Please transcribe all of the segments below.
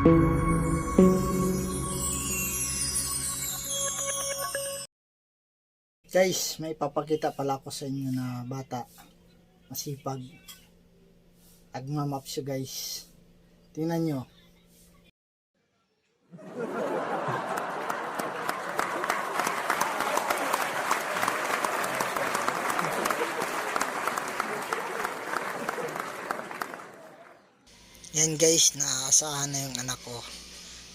Guys, may papakita pala ako sa inyo na bata. Masipag. Agmamaps yun guys. Tingnan nyo. Yan guys, naaasahan na yung anak ko.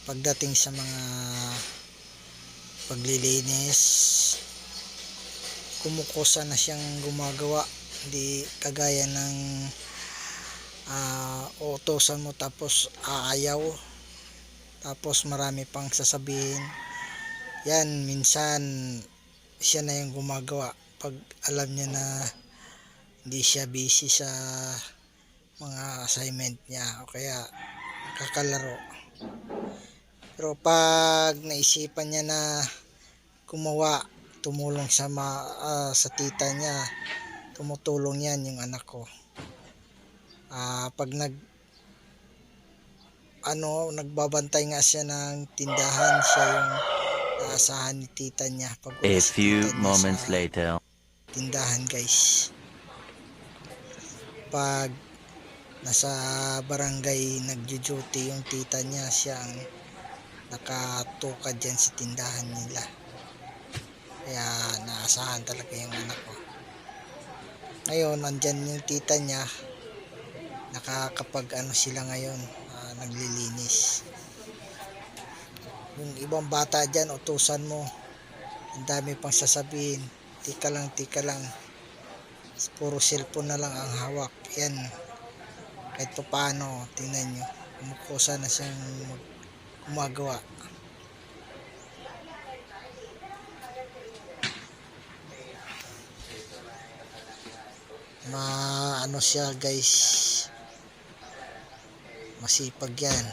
Pagdating sa mga paglilinis, kumukusa na siyang gumagawa. Hindi kagaya ng ah, utosan mo tapos aayaw. Tapos marami pang sasabihin. Yan minsan siya na yung gumagawa. Pag alam niya na hindi siya busy sa mga assignment niya o kaya kakalaro pero pag naisipan niya na gumawa tumulong sa ma, ah, sa tita niya tumutulong yan yung anak ko. Ah pag nag ano nagbabantay nga siya ng tindahan siya yung naasahan ni tita niya pag A few moments later. tindahan guys. Pag nasa barangay nagjo-duty yung tita niya siya ang nakatukad dyan sa tindahan nila kaya naasahan talaga yung anak ko. Ngayon, nandyan yung tita niya. Nakakapag ano sila ngayon, ah, naglilinis. Yung ibang bata dyan, utusan mo. Ang dami pang sasabihin. Tika lang, tika lang. Puro cellphone na lang ang hawak. Yan. Kahit pa paano, tingnan nyo. Kumukusa na siyang mag- gumagawa. ma ano siya guys masipag yan